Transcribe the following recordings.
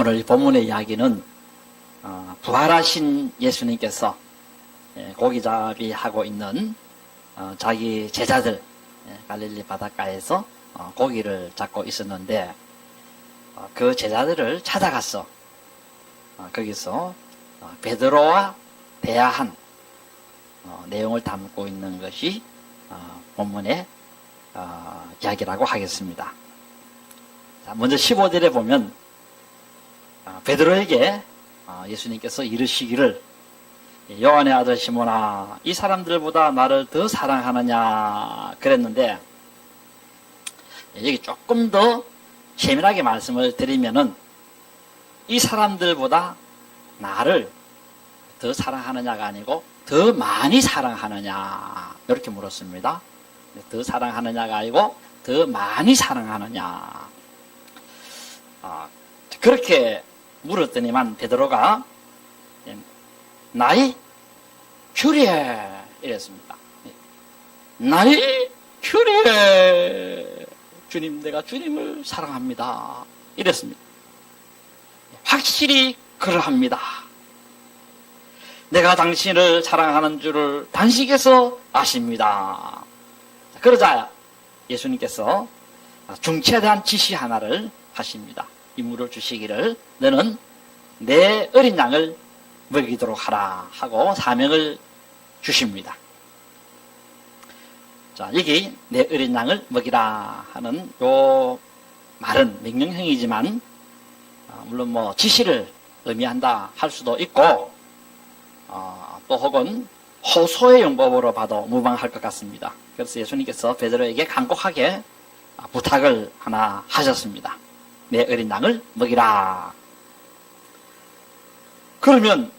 오늘 이 본문의 이야기는 어, 부활하신 예수님께서 예, 고기잡이 하고 있는 어, 자기 제자들 예, 갈릴리 바닷가에서 어, 고기를 잡고 있었는데 어, 그 제자들을 찾아갔어. 어, 거기서 어, 베드로와 대화한 어, 내용을 담고 있는 것이 어, 본문의 어, 이야기라고 하겠습니다. 자, 먼저 15절에 보면 아, 베드로에게 아, 예수님께서 이르시기를 요한의 아들 시모나 이 사람들보다 나를 더 사랑하느냐 그랬는데 여기 조금 더 세밀하게 말씀을 드리면은 이 사람들보다 나를 더 사랑하느냐가 아니고 더 많이 사랑하느냐 이렇게 물었습니다. 더 사랑하느냐가 아니고 더 많이 사랑하느냐 아, 그렇게 물었더니만 베드로가 예, 나의 주례 이랬습니다. 예, 나의 주례 주님 내가 주님을 사랑합니다 이랬습니다. 확실히 그러합니다. 내가 당신을 사랑하는 줄을 단식에서 아십니다. 자, 그러자 예수님께서 중체에 대한 지시 하나를 하십니다. 임무를 주시기를 너는 내 어린 양을 먹이도록 하라 하고 사명을 주십니다. 자, 여기 내 어린 양을 먹이라 하는 요 말은 명령형이지만 아, 물론 뭐 지시를 의미한다 할 수도 있고 어, 또 혹은 호소의 용법으로 봐도 무방할 것 같습니다. 그래서 예수님께서 베드로에게 간곡하게 아, 부탁을 하나 하셨습니다. 내 어린 양을 먹이라. 그러면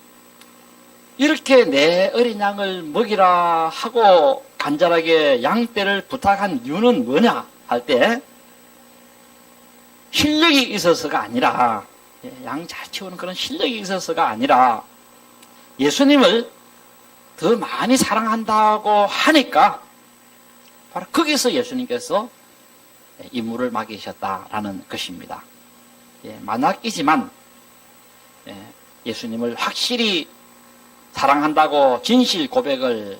이렇게 내 어린 양을 먹이라 하고 간절하게 양떼를 부탁한 이유는 뭐냐 할 때 실력이 있어서가 아니라 양 잘 키우는 그런 실력이 있어서가 아니라 예수님을 더 많이 사랑한다고 하니까 바로 거기서 예수님께서 임무를 맡기셨다라는 것입니다. 예, 만약이지만 예, 수님을 확실히 사랑한다고 진실 고백을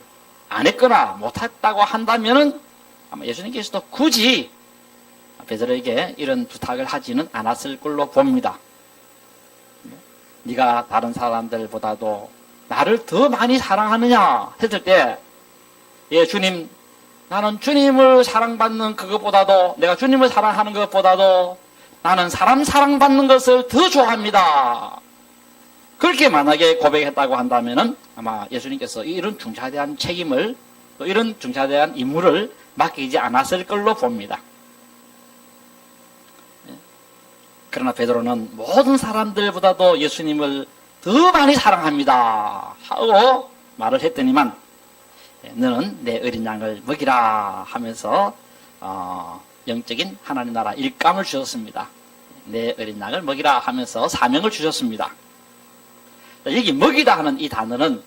안 했거나 못했다고 한다면은 아마 예수님께서도 굳이 베드로에게 이런 부탁을 하지는 않았을 걸로 봅니다. 예, 네가 다른 사람들보다도 나를 더 많이 사랑하느냐 했을 때, 예, 주님, 나는 주님을 사랑받는 그것보다도, 내가 주님을 사랑하는 것보다도 나는 사람 사랑받는 것을 더 좋아합니다. 그렇게 만약에 고백했다고 한다면은 아마 예수님께서 이런 중차대한 책임을 또 이런 중차대한 임무를 맡기지 않았을 걸로 봅니다. 예. 그러나 베드로는 모든 사람들보다도 예수님을 더 많이 사랑합니다. 하고 말을 했더니만 예, 너는 내 어린 양을 먹이라 하면서 어, 영적인 하나님 나라 일감을 주셨습니다. 내 어린 양을 먹이라 하면서 사명을 주셨습니다. 여기 먹이다 하는 이 단어는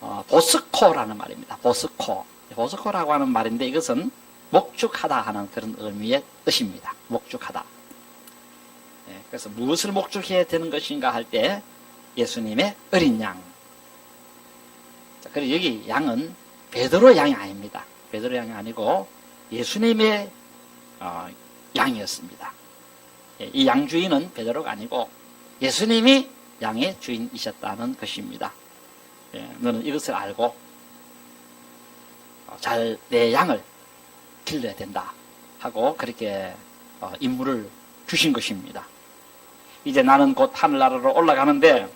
어, 보스코라는 말입니다. 보스코. 보스코라고 하는 말인데 이것은 목축하다 하는 그런 의미의 뜻입니다. 목축하다. 예, 그래서 무엇을 목축해야 되는 것인가 할 때 예수님의 어린 양. 자, 그리고 여기 양은 베드로 양이 아닙니다. 베드로 양이 아니고 예수님의 어, 양이었습니다. 예, 이 양 주인은 베드로가 아니고 예수님이 양의 주인이셨다는 것입니다. 예, 너는 이것을 알고 어, 잘내 양을 길러야 된다 하고 그렇게 어, 임무를 주신 것입니다. 이제 나는 곧 하늘나라로 올라가는데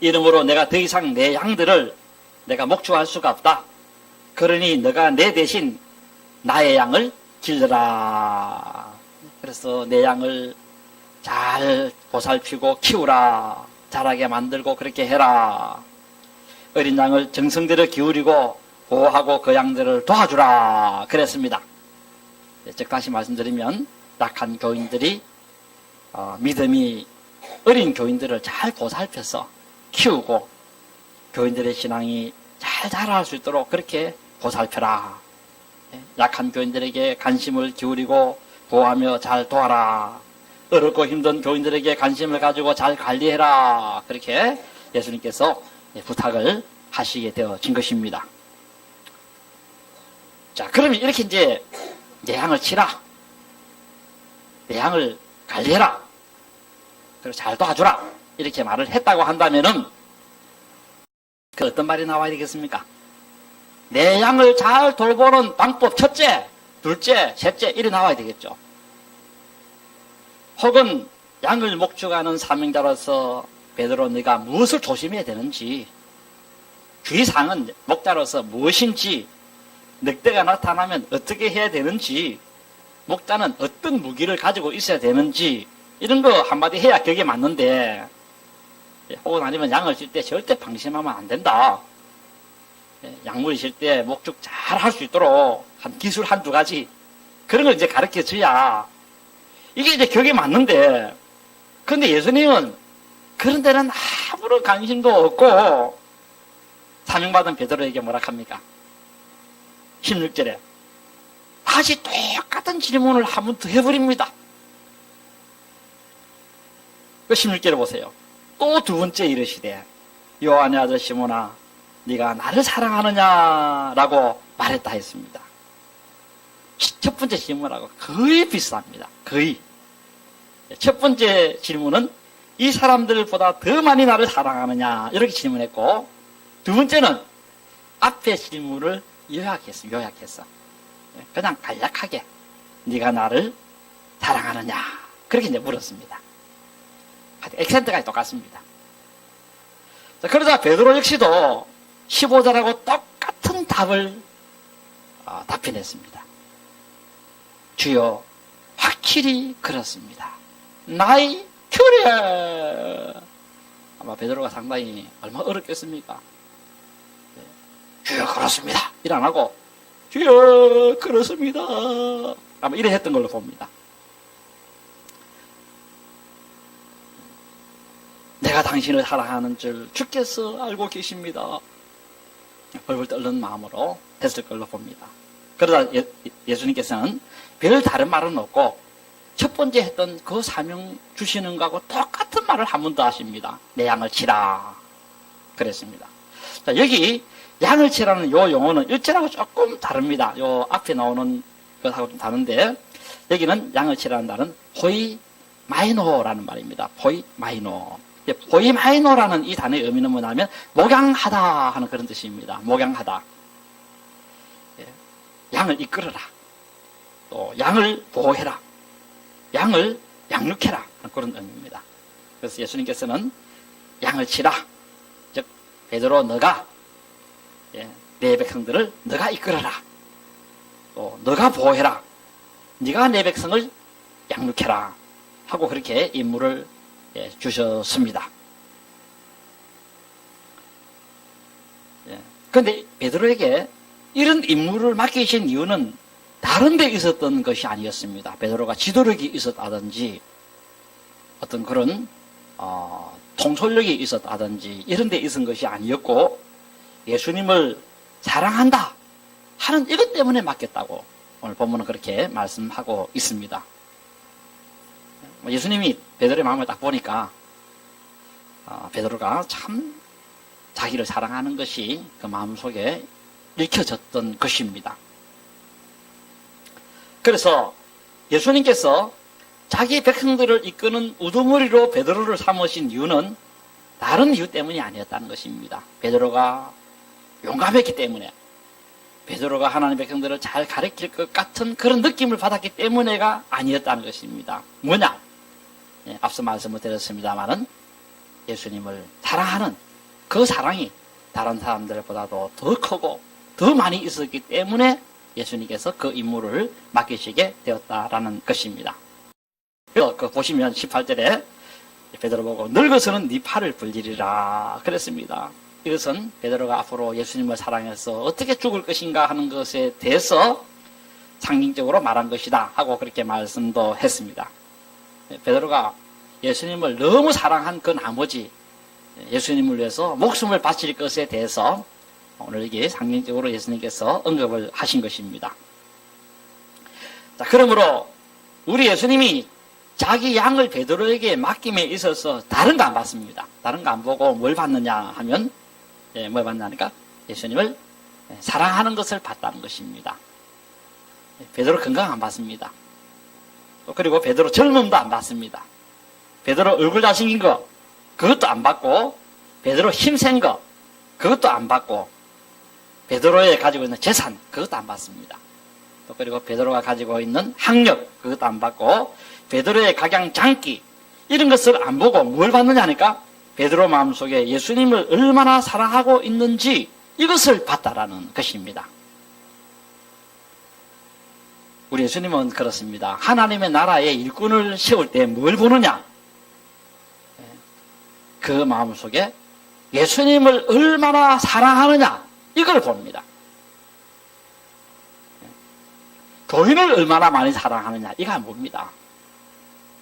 이름으로 내가 더 이상 내 양들을 내가 목축할 수가 없다. 그러니 너가 내 대신 나의 양을 길러라. 그래서 내 양을 잘 보살피고 키우라. 자라게 만들고 그렇게 해라. 어린 양을 정성대로 기울이고 보호하고 그 양들을 도와주라. 그랬습니다. 네, 즉 다시 말씀드리면 약한 교인들이 어, 믿음이 어린 교인들을 잘 보살펴서 키우고 교인들의 신앙이 잘 자랄 수 있도록 그렇게 보살펴라. 네, 약한 교인들에게 관심을 기울이고 보호하며 잘 도와라. 어렵고 힘든 교인들에게 관심을 가지고 잘 관리해라. 그렇게 예수님께서 부탁을 하시게 되어진 것입니다. 자, 그러면 이렇게 이제 내 양을 치라. 내 양을 관리해라. 그리고 잘 도와주라. 이렇게 말을 했다고 한다면은 그 어떤 말이 나와야 되겠습니까? 내 양을 잘 돌보는 방법 첫째, 둘째, 셋째 이래 나와야 되겠죠. 혹은 양을 목축하는 사명자로서 베드로 네가 무엇을 조심해야 되는지 주의사항은 목자로서 무엇인지 늑대가 나타나면 어떻게 해야 되는지 목자는 어떤 무기를 가지고 있어야 되는지 이런 거 한마디 해야 격에 맞는데 예, 혹은 아니면 양을 칠때 절대 방심하면 안 된다. 예, 약물이 칠때 목축 잘 할 수 있도록 한 기술 한 두 가지 그런 걸 이제 가르쳐 줘야 이게 이제 격에 맞는데 근데 예수님은 그런 데는 아무런 관심도 없고 사명받은 베드로에게 뭐라 합니까? 16절에 다시 똑같은 질문을 한 번 더 해버립니다. 그 16절에 보세요. 또 두 번째 이르시되 요한의 아들 시모나 네가 나를 사랑하느냐라고 말했다 했습니다. 첫 번째 질문하고 거의 비슷합니다. 거의. 첫 번째 질문은 이 사람들보다 더 많이 나를 사랑하느냐 이렇게 질문했고 두 번째는 앞에 질문을 요약했어. 요약했어. 그냥 간략하게 네가 나를 사랑하느냐 그렇게 이제 물었습니다. 액센트가 똑같습니다. 자, 그러자 베드로 역시도 15절하고 똑같은 답을 어, 답변했습니다. 주여 확실히 그렇습니다. 나의 큐리에 아마 베드로가 상당히 얼마나 어렵겠습니까? 네. 주여 그렇습니다. 일 안 하고 주여 그렇습니다. 아마 이래 했던 걸로 봅니다. 내가 당신을 사랑하는 줄 주께서 알고 계십니다. 벌벌 떨는 마음으로 했을 걸로 봅니다. 그러다 예, 수님께서는 별 다른 말은 없고 첫 번째 했던 그 사명 주시는 거하고 똑같은 말을 한 번 더 하십니다. 내 양을 치라. 그랬습니다. 자, 여기 양을 치라는 요 용어는 일제하고 조금 다릅니다. 요 앞에 나오는 것하고 좀 다른데 여기는 양을 치라는 말은 호이 마이노라는 말입니다. 호이 마이노. 보이 마이노라는 이 단어의 의미는 뭐냐면 목양하다 하는 그런 뜻입니다. 목양하다. 예. 양을 이끌어라. 또 양을 보호해라. 양을 양육해라 그런 의미입니다. 그래서 예수님께서는 양을 치라. 즉 베드로 너가 예, 내 백성들을 너가 이끌어라. 또 너가 보호해라. 네가 내 백성을 양육해라. 하고 그렇게 임무를 예, 주셨습니다. 그런데 예, 베드로에게 이런 임무를 맡기신 이유는 다른 데 있었던 것이 아니었습니다. 베드로가 지도력이 있었다든지 어떤 그런 어, 통솔력이 있었다든지 이런 데 있은 것이 아니었고 예수님을 사랑한다 하는 이것 때문에 맡겼다고 오늘 본문은 그렇게 말씀하고 있습니다. 뭐 예수님이 베드로의 마음을 딱 보니까 어, 베드로가 참 자기를 사랑하는 것이 그 마음 속에 읽혀졌던 것입니다. 그래서 예수님께서 자기 백성들을 이끄는 우두머리로 베드로를 삼으신 이유는 다른 이유 때문이 아니었다는 것입니다. 베드로가 용감했기 때문에 베드로가 하나님의 백성들을 잘 가르칠 것 같은 그런 느낌을 받았기 때문에가 아니었다는 것입니다. 뭐냐? 예, 앞서 말씀을 드렸습니다만은 예수님을 사랑하는 그 사랑이 다른 사람들보다도 더 크고 더 많이 있었기 때문에 예수님께서 그 임무를 맡기시게 되었다라는 것입니다. 그 보시면 18절에 베드로 보고 늙어서는 네 팔을 불리리라 그랬습니다. 이것은 베드로가 앞으로 예수님을 사랑해서 어떻게 죽을 것인가 하는 것에 대해서 상징적으로 말한 것이다 하고 그렇게 말씀도 했습니다. 베드로가 예수님을 너무 사랑한 그 나머지 예수님을 위해서 목숨을 바칠 것에 대해서 오늘 여기 상징적으로 예수님께서 언급을 하신 것입니다. 자, 그러므로 우리 예수님이 자기 양을 베드로에게 맡김에 있어서 다른 거안 받습니다. 다른 거 안 보고 뭘 받느냐 하면 예, 뭘 받냐니까 예수님을 예, 사랑하는 것을 받다는 것입니다. 예, 베드로 건강 안 받습니다. 또 그리고 베드로 젊음도 안 받습니다. 베드로 얼굴 잘생긴 거 그것도 안 받고 베드로 힘센 거 그것도 안 받고 베드로에 가지고 있는 재산 그것도 안 받습니다. 또 그리고 베드로가 가지고 있는 학력 그것도 안 받고 베드로의 각양 장기 이런 것을 안 보고 뭘 받느냐 하니까 베드로 마음속에 예수님을 얼마나 사랑하고 있는지 이것을 봤다라는 것입니다. 우리 예수님은 그렇습니다. 하나님의 나라의 일꾼을 세울 때 뭘 보느냐? 그 마음속에 예수님을 얼마나 사랑하느냐 이걸 봅니다. 교인을 얼마나 많이 사랑하느냐 이거 안 봅니다.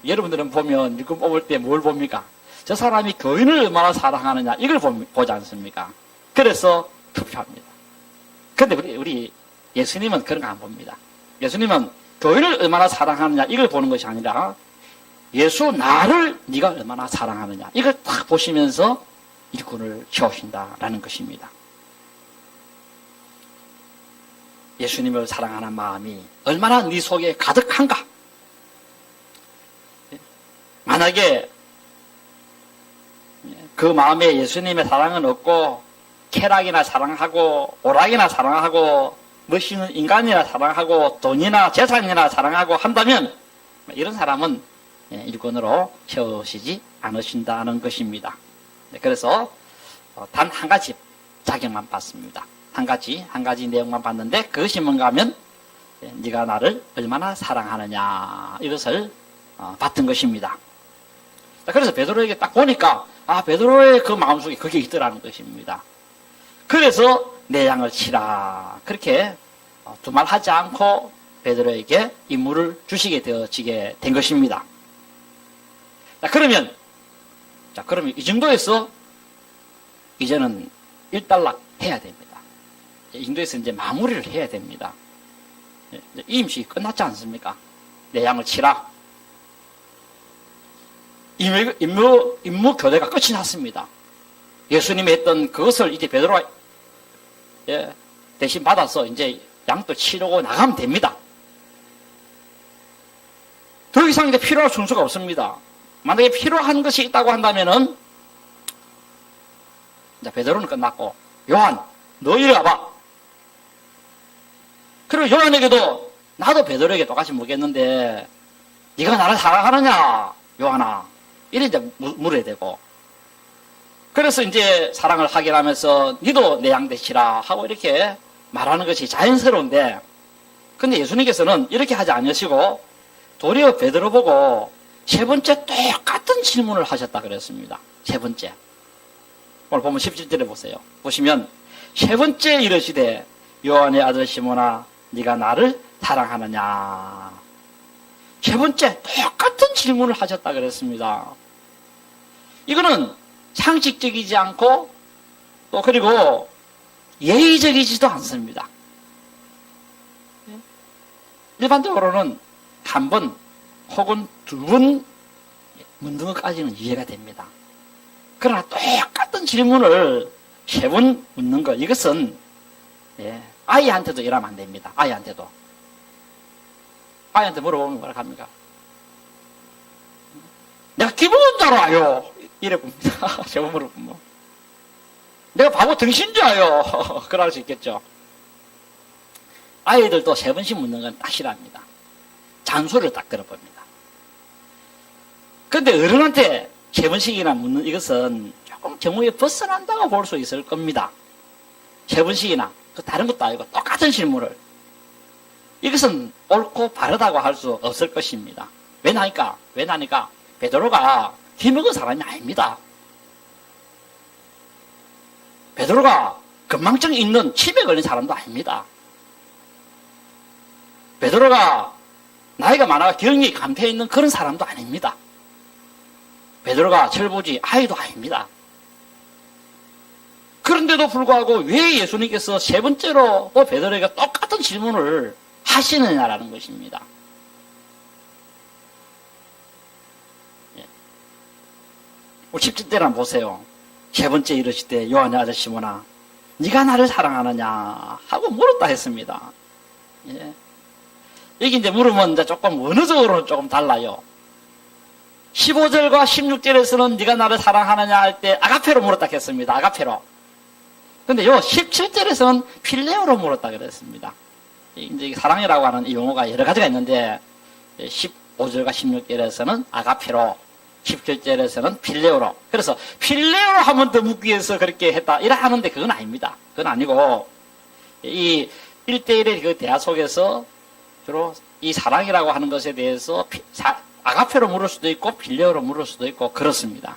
여러분들은 보면 일꾼 뽑을 때 뭘 봅니까? 저 사람이 교인을 얼마나 사랑하느냐 이걸 보, 보지 않습니까? 그래서 투표합니다. 근데 우리, 우리 예수님은 그런 거 안 봅니다. 예수님은 교인을 얼마나 사랑하느냐 이걸 보는 것이 아니라 예수 나를 네가 얼마나 사랑하느냐 이걸 딱 보시면서 일꾼을 세우신다라는 것입니다. 예수님을 사랑하는 마음이 얼마나 네 속에 가득한가? 만약에 그 마음에 예수님의 사랑은 없고 쾌락이나 사랑하고 오락이나 사랑하고 멋있는 인간이나 사랑하고 돈이나 재산이나 사랑하고 한다면 이런 사람은 일꾼으로 채우시지 않으신다는 것입니다. 네, 그래서 어, 단한 가지 자격만 받습니다. 한 가지 한 가지 내용만 봤는데 그것이 뭔가 하면 예, 네가 나를 얼마나 사랑하느냐 이것을 어, 받은 것입니다. 자, 그래서 베드로에게 딱 보니까 아 베드로의 그 마음속에 그게 있더라는 것입니다. 그래서 내 양을 치라 그렇게 어, 두말 하지 않고 베드로에게 임무를 주시게 되어지게 된 것입니다. 자 그러면 자 그러면 이 정도에서 이제는 일단락 해야 됩니다. 이 정도에서 이제 마무리를 해야 됩니다. 이 임식이 끝났지 않습니까? 내 양을 치라. 임무, 임무, 임무 교대가 끝이 났습니다. 예수님이 했던 그것을 이제 베드로가 예, 대신 받아서 이제 양도 치르고 나가면 됩니다. 더 이상 이제 필요할 순서가 없습니다. 만약에 필요한 것이 있다고 한다면은 이제 베드로는 끝났고 요한 너 이리 와봐. 그리고 요한에게도 나도 베드로에게 똑같이 묻겠는데 네가 나를 사랑하느냐 요한아 이래 이제 물어야 되고 그래서 이제 사랑을 확인하면서 니도 내 양 되시라 하고 이렇게 말하는 것이 자연스러운데 근데 예수님께서는 이렇게 하지 않으시고 도리어 베드로 보고 세 번째 똑같은 질문을 하셨다 그랬습니다. 세 번째. 오늘 보면 17절에 보세요. 보시면 세 번째 이르시되 요한의 아들 시모나 네가 나를 사랑하느냐. 세 번째 똑같은 질문을 하셨다 그랬습니다. 이거는 상식적이지 않고 또 그리고 예의적이지도 않습니다. 일반적으로는 한 번 혹은 두 번 묻는 것까지는 이해가 됩니다. 그러나 똑같은 질문을 세 번 묻는 것 이것은 예, 아이한테도 이러면 안 됩니다. 아이한테도 아이한테 물어보면 뭐라 합니까? 내가 줄 알아요. 이래 봅니다. 제가 물어보면. 내가 바보 등신 줄 알아요. 그럴 수 있겠죠. 아이들도 세 번씩 묻는 건딱 싫어합니다. 잔소리를 딱 들어봅니다. 그런데 어른한테 세 번씩이나 묻는 이것은 조금 정오에 벗어난다고 볼 수 있을 겁니다. 세 번씩이나. 그 다른 것도 아니고 똑같은 질문을. 이것은 옳고 바르다고 할 수 없을 것입니다. 왜 나니까? 왜 나니까? 베드로가 힘먹은 사람이 아닙니다. 베드로가 건망증 있는 치매 걸린 사람도 아닙니다. 베드로가 나이가 많아 경이 감퇴 있는 그런 사람도 아닙니다. 베드로가 철부지 아이도 아닙니다. 그런데도 불구하고 왜 예수님께서 세 번째로 또 베드로에게 똑같은 질문을 하시느냐라는 것입니다. 우리 17절을 한번 보세요. 세 번째 이르실 때 요한의 아들 시모나 네가 나를 사랑하느냐 하고 물었다 했습니다. 예. 여기 이제 물으면 이제 조금 원어적으로는 조금 달라요. 15절과 16절에서는 네가 나를 사랑하느냐 할 때 아가페로 물었다 했습니다. 아가페로. 근데 요 17절에서는 필레오로 물었다 그랬습니다. 이제 사랑이라고 하는 이 용어가 여러 가지가 있는데 15절과 16절에서는 아가페로 17절에서는 필레오로. 그래서 필레오로 하면 더 묻기 위해서 그렇게 했다. 이라 하는데 그건 아닙니다. 그건 아니고 이 1대1의 그 대화 속에서 주로 이 사랑이라고 하는 것에 대해서 피- 사- 아가페로 물을 수도 있고 필레오로 물을 수도 있고 그렇습니다.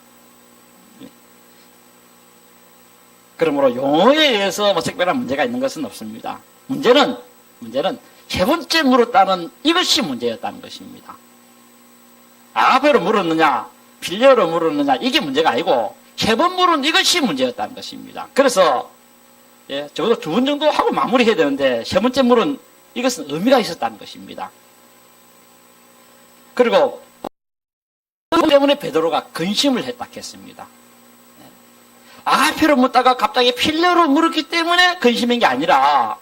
그러므로 용어에 의해서 뭐 특별한 문제가 있는 것은 없습니다. 문제는 문제는 세 번째 물었다는 이것이 문제였다는 것입니다. 아가페로 물었느냐, 빌려로 물었느냐 이게 문제가 아니고 세 번 물은 이것이 문제였다는 것입니다. 그래서 예, 적어도 두 번 정도 하고 마무리해야 되는데 세 번째 물은 이것은 의미가 있었다는 것입니다. 그리고 그 때문에 베드로가 근심을 했다 했습니다. 아가페로 묻다가 갑자기 필레로 물었기 때문에 근심인 게 아니라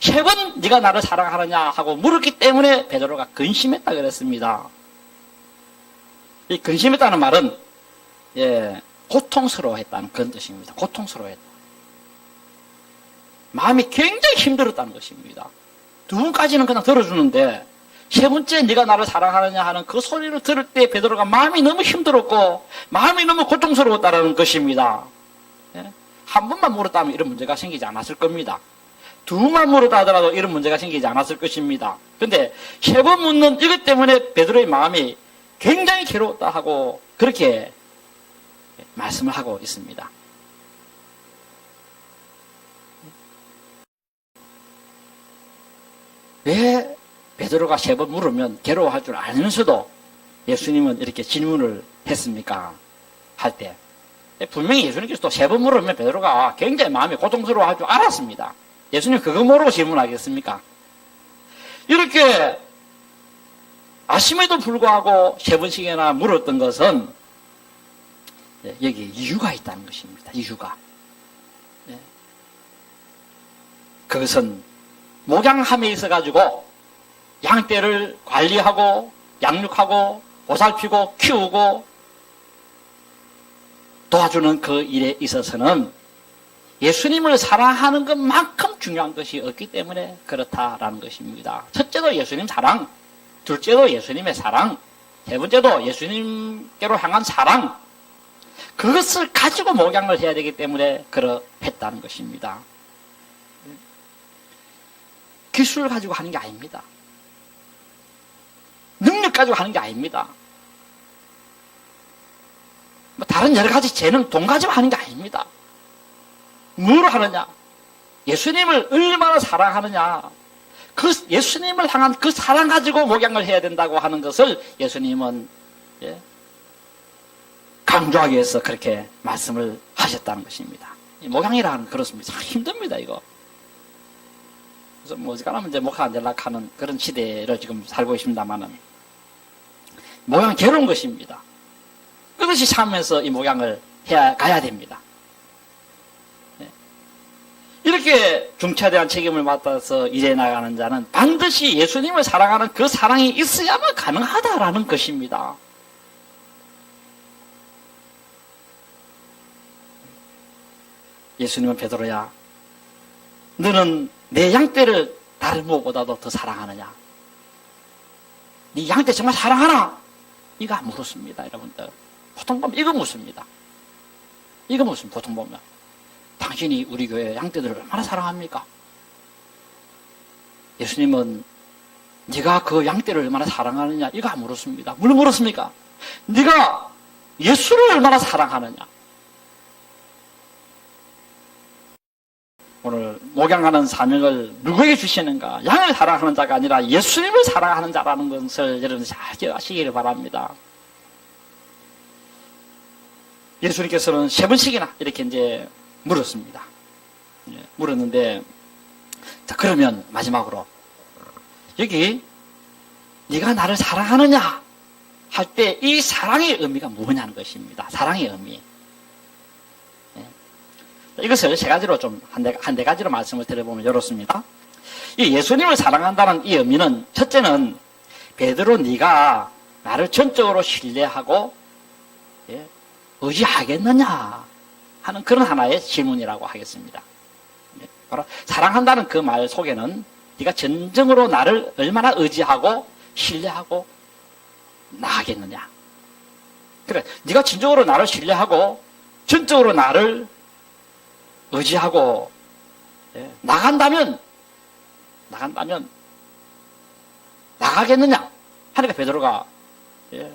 세 번 네가 나를 사랑하느냐 하고 물었기 때문에 베드로가 근심했다 그랬습니다. 이 근심했다는 말은 예, 고통스러워했다는 그런 뜻입니다. 고통스러워했다. 마음이 굉장히 힘들었다는 것입니다. 두 번까지는 그냥 들어주는데 세 번째 네가 나를 사랑하느냐 하는 그 소리를 들을 때 베드로가 마음이 너무 힘들었고 마음이 너무 고통스러웠다는 것입니다. 예? 한 번만 물었다면 이런 문제가 생기지 않았을 겁니다. 두 번만 물었다 하더라도 이런 문제가 생기지 않았을 것입니다. 근데 세 번 묻는 이것 때문에 베드로의 마음이 굉장히 괴로웠다 하고 그렇게 말씀을 하고 있습니다. 왜 베드로가 세 번 물으면 괴로워할 줄 알면서도 예수님은 이렇게 질문을 했습니까? 할 때. 분명히 예수님께서 또 세 번 물으면 베드로가 굉장히 마음이 고통스러워할 줄 알았습니다. 예수님 그거 모르고 질문하겠습니까? 이렇게 아심에도 불구하고 세 번씩이나 물었던 것은 예, 여기 이유가 있다는 것입니다. 이유가. 예. 그것은 목양함에 있어 가지고 양떼를 관리하고 양육하고 보살피고 키우고 도와주는 그 일에 있어서는 예수님을 사랑하는 것만큼 중요한 것이 없기 때문에 그렇다라는 것입니다. 첫째도 예수님 사랑, 둘째도 예수님의 사랑, 세 번째도 예수님께로 향한 사랑, 그것을 가지고 목양을 해야 되기 때문에 그러했다는 것입니다. 기술을 가지고 하는 게 아닙니다. 능력 가지고 하는 게 아닙니다. 뭐 다른 여러 가지 재능, 돈 가지고 하는 게 아닙니다. 뭐로 하느냐? 예수님을 얼마나 사랑하느냐? 그 예수님을 향한 그 사랑 가지고 목양을 해야 된다고 하는 것을 예수님은 예, 강조하기 위해서 그렇게 말씀을 하셨다는 것입니다. 이 목양이라는 그렇습니다. 참 힘듭니다, 이거. 그래서 뭐 어지간하면 이제 목사 안될락 하는 그런 시대를 지금 살고 있습니다만은 목양 괴로운 것입니다. 그것이 참으면서 이 목양을 해야 가야 됩니다. 예. 이렇게 중차대한 책임을 맡아서 일해 나가는 자는 반드시 예수님을 사랑하는 그 사랑이 있어야만 가능하다라는 것입니다. 예수님은 베드로야, 너는 내 양떼를 다른 무엇보다도 더 사랑하느냐? 네 양떼 정말 사랑하나? 이거 안 물었습니다, 여러분들. 보통 보면 이거 묻습니다. 이거 묻습니다, 보통 보면. 당신이 우리 교회 양떼들을 얼마나 사랑합니까? 예수님은 네가 그 양떼를 얼마나 사랑하느냐 이거 안 물었습니다. 뭘 물었습니까? 네가 예수를 얼마나 사랑하느냐? 오늘 목양하는 사명을 누구에게 주시는가? 양을 사랑하는 자가 아니라 예수님을 사랑하는 자라는 것을 여러분 잘 기억하시기를 바랍니다. 예수님께서는 세 번씩이나 이렇게 이제 물었습니다. 예, 물었는데, 자, 그러면 마지막으로, 여기, 네가 나를 사랑하느냐? 할 때 이 사랑의 의미가 뭐냐는 것입니다. 사랑의 의미. 예. 이것을 세 가지로 좀한 네, 한네 가지로 말씀을 드려보면 이렇습니다. 이 예수님을 사랑한다는 이 의미는 첫째는 베드로 네가 나를 전적으로 신뢰하고 예, 의지하겠느냐 하는 그런 하나의 질문이라고 하겠습니다. 예, 바로 사랑한다는 그 말 속에는 네가 진정으로 나를 얼마나 의지하고 신뢰하고 나가겠느냐. 그래, 네가 진정으로 나를 신뢰하고 전적으로 나를 의지하고 예, 나간다면 나간다면 나가겠느냐? 하니까 베드로가 예,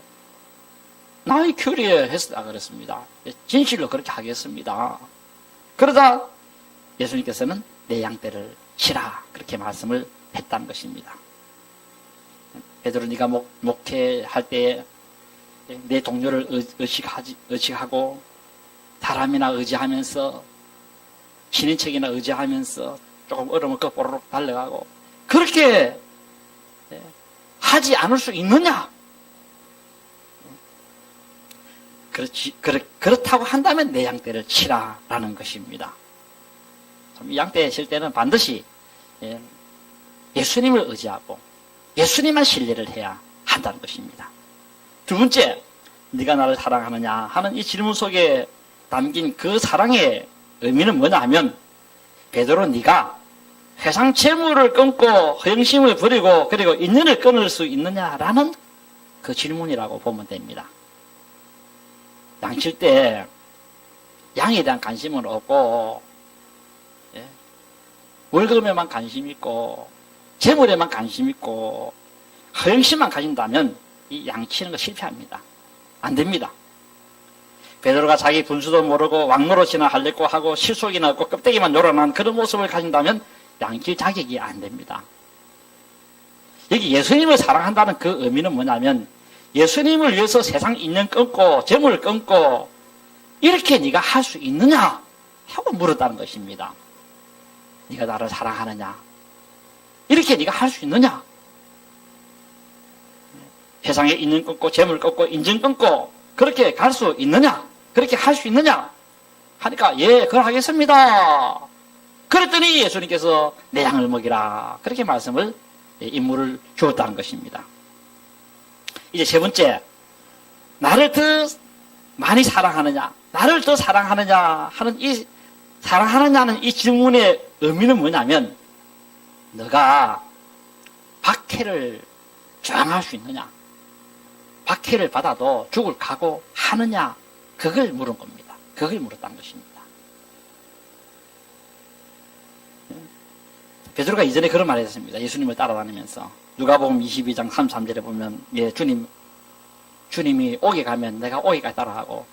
나의 큐리에 했다 그랬습니다. 예, 진실로 그렇게 하겠습니다. 그러자 예수님께서는 내 양떼를 치라 그렇게 말씀을 했다는 것입니다. 베드로 네가 목, 목회할 때 내 동료를 의- 의식하지, 의식하고 사람이나 의지하면서 신인책이나 의지하면서 조금 얼음을 거꾸로록 달려가고 그렇게 예, 하지 않을 수 있느냐? 그렇지, 그렇, 그렇다고 한다면 내 양떼를 치라라는 것입니다. 이 양떼 칠 때는 반드시 예, 예수님을 의지하고 예수님만 신뢰를 해야 한다는 것입니다. 두 번째, 네가 나를 사랑하느냐 하는 이 질문 속에 담긴 그 사랑의 의미는 뭐냐 하면 베드로 네가 회상 채무를 끊고 허영심을 버리고 그리고 인연을 끊을 수 있느냐라는 그 질문이라고 보면 됩니다. 양칠 때 양에 대한 관심은 없고 예, 월급에만 관심 있고 재물에만 관심 있고 허영심만 가진다면 이 양치는 거 실패합니다. 안 됩니다. 베드로가 자기 분수도 모르고 왕노릇이나 하려고 하고 실속이나 없고 껍데기만 요란한 그런 모습을 가진다면 양칠 자격이 안 됩니다. 여기 예수님을 사랑한다는 그 의미는 뭐냐면 예수님을 위해서 세상 인연 끊고 재물 끊고 이렇게 네가 할 수 있느냐 하고 물었다는 것입니다. 네가 나를 사랑하느냐? 이렇게 네가 할 수 있느냐? 세상에 인연 끊고 재물 끊고 인증 끊고 그렇게 갈 수 있느냐? 그렇게 할 수 있느냐? 하니까 예, 그걸 하겠습니다. 그랬더니 예수님께서 내 양을 먹이라 그렇게 말씀을 예, 임무를 주었다는 것입니다. 이제 세 번째 나를 더 많이 사랑하느냐 나를 더 사랑하느냐 하는 이 사랑하느냐는 이 질문의 의미는 뭐냐면 너가 박해를 저항할 수 있느냐 박해를 받아도 죽을 각오 하느냐 그걸 물은 겁니다. 그걸 물었다는 것입니다. 베드로가 이전에 그런 말을 했습니다. 예수님을 따라다니면서 누가복음 22장 33절에 보면 예, 주님 주님이 오게 가면 내가 오기까지 따라가고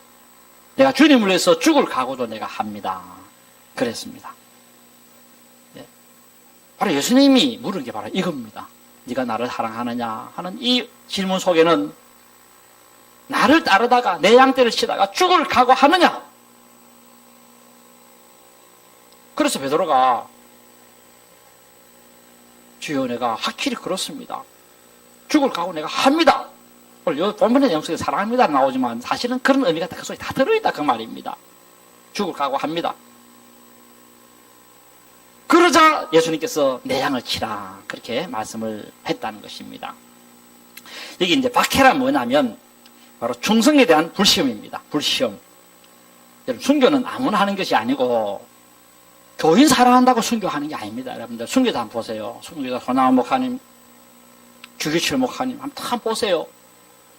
내가 주님을 위해서 죽을 각오도 내가 합니다. 그랬습니다. 예. 바로 예수님이 물은 게 바로 이겁니다. 네가 나를 사랑하느냐 하는 이 질문 속에는 나를 따르다가 내 양떼를 치다가 죽을 각오하느냐? 그래서 베드로가 주여 내가 확실히 그렇습니다. 죽을 각오 내가 합니다. 오늘 본문의 속에 사랑합니다 나오지만 사실은 그런 의미가 그 속에 다 들어있다 그 말입니다. 죽을 각오 합니다. 그러자 예수님께서 내 양을 치라 그렇게 말씀을 했다는 것입니다. 여기 이제 박해란 뭐냐면 바로 충성에 대한 불시험입니다. 불시험. 여러분 순교는 아무나 하는 것이 아니고 교인 사랑한다고 순교하는 게 아닙니다. 여러분들 순교도 한번 보세요. 순교자 손나원 목사님, 주기철 목사님 한번 다 보세요.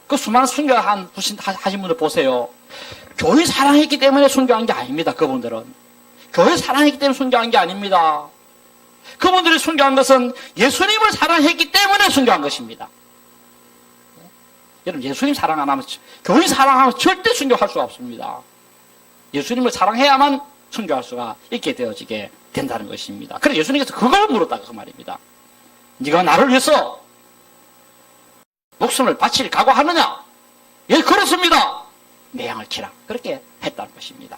그 수많은 순교한 부신 하신 분들 보세요. 교회 사랑했기 때문에 순교한 게 아닙니다. 그분들은 교회 사랑했기 때문에 순교한 게 아닙니다. 그분들이 순교한 것은 예수님을 사랑했기 때문에 순교한 것입니다. 여러분 예수님 사랑 안 하면 교회 사랑하면 절대 순교할 수가 없습니다. 예수님을 사랑해야만 순교할 수가 있게 되어지게 된다는 것입니다. 그래서 예수님께서 그걸 물었다 그 말입니다. 네가 나를 위해서 목숨을 바칠 각오하느냐? 예, 그렇습니다. 내 양을 치라. 그렇게 했다는 것입니다.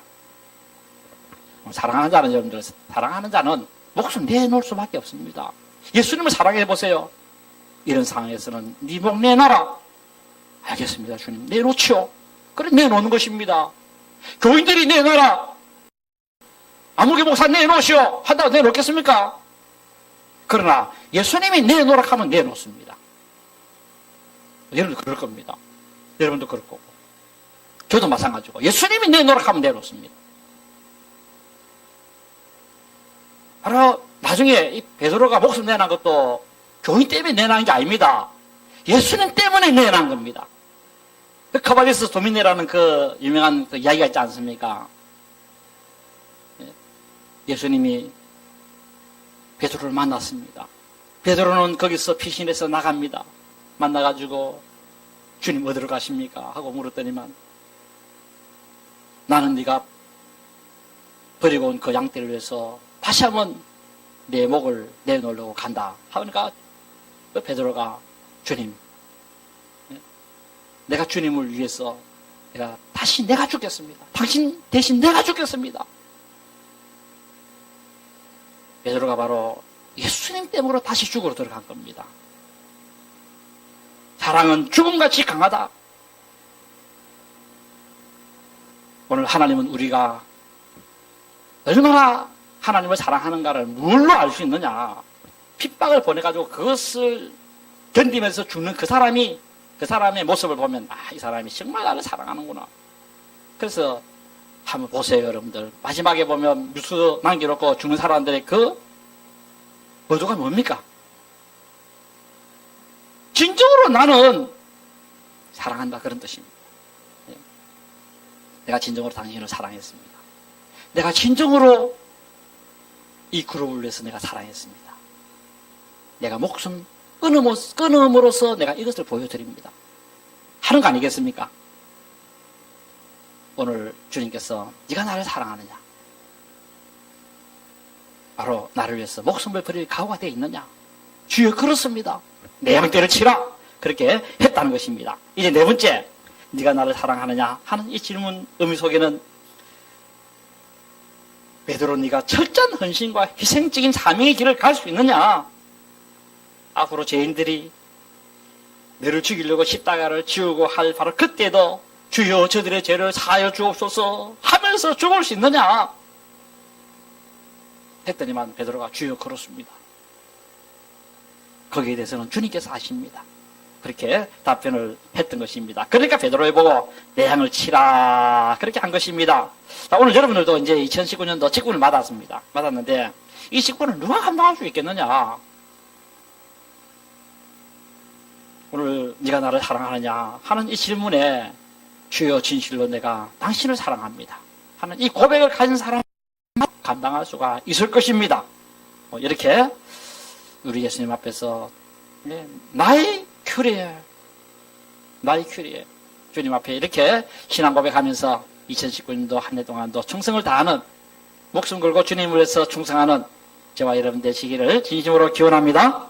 사랑하는 자는 여러분들, 사랑하는 자는 목숨 내놓을 수밖에 없습니다. 예수님을 사랑해 보세요. 이런 상황에서는 네 목 내놔라. 알겠습니다, 주님. 내놓지요. 그래, 내놓는 것입니다. 교인들이 내놔라. 아무개 목사 내놓으시오. 한다고 내놓겠습니까? 그러나 예수님이 내놓으라 하면 내놓습니다. 여러분도 그럴 겁니다. 여러분도 그럴 거고. 저도 마찬가지고. 예수님이 내놓으라 하면 내놓습니다. 바로 나중에 이 베드로가 목숨 내난 것도 교인 때문에 내난 게 아닙니다. 예수님 때문에 내난 겁니다. 그 카발리스 도미네라는 그 유명한 그 이야기가 있지 않습니까? 예. 예수님이 베드로를 만났습니다. 베드로는 거기서 피신해서 나갑니다. 만나가지고 주님 어디로 가십니까? 하고 물었더니만 나는 네가 버리고 온 그 양떼를 위해서 다시 한번 내 목을 내놓으려고 간다. 하니까 그 베드로가 주님 예? 내가 주님을 위해서 내가 다시 내가 죽겠습니다. 당신 대신 내가 죽겠습니다. 베드로가 바로 예수님 때문에 다시 죽으러 들어간 겁니다. 사랑은 죽음같이 강하다. 오늘 하나님은 우리가 얼마나 하나님을 사랑하는가를 뭘로 알 수 있느냐. 핍박을 보내가지고 그것을 견디면서 죽는 그 사람이 그 사람의 모습을 보면 아, 이 사람이 정말 나를 사랑하는구나. 그래서 한번 보세요, 여러분들. 마지막에 보면 뉴스 남겨놓고 죽는 사람들의 그 의도가 뭡니까? 진정으로 나는 사랑한다 그런 뜻입니다. 예. 내가 진정으로 당신을 사랑했습니다. 내가 진정으로 이 그룹을 위해서 내가 사랑했습니다. 내가 목숨 끊음으로써, 끊음으로써 내가 이것을 보여드립니다. 하는 거 아니겠습니까? 오늘 주님께서 네가 나를 사랑하느냐? 바로 나를 위해서 목숨을 버릴 각오가 되어 있느냐? 주여 그렇습니다. 내 양떼를 치라. 그렇게 했다는 것입니다. 이제 네 번째, 네가 나를 사랑하느냐 하는 이 질문 의미 속에는 베드로 네가 철저한 헌신과 희생적인 사명의 길을 갈 수 있느냐? 앞으로 죄인들이 너를 죽이려고 십자가를 지우고 할 바로 그때도 주여 저들의 죄를 사하여 주옵소서 하면서 죽을 수 있느냐? 했더니만 베드로가 주여 그렇습니다. 거기에 대해서는 주님께서 아십니다. 그렇게 답변을 했던 것입니다. 그러니까 베드로에 보고 내 향을 치라 그렇게 한 것입니다. 자, 오늘 여러분들도 이제 2019년도 직분을 받았습니다. 받았는데 이 직분을 누가 감당할 수 있겠느냐? 오늘 네가 나를 사랑하느냐 하는 이 질문에 주여 진실로 내가 당신을 사랑합니다. 하는 이 고백을 가진 사람만 감당할 수가 있을 것입니다. 뭐 이렇게 우리 예수님 앞에서 네, 나의 큐리에 나의 큐리에 주님 앞에 이렇게 신앙 고백하면서 2019년도 한 해 동안도 충성을 다하는 목숨 걸고 주님을 위해서 충성하는 저와 여러분 되시기를 진심으로 기원합니다.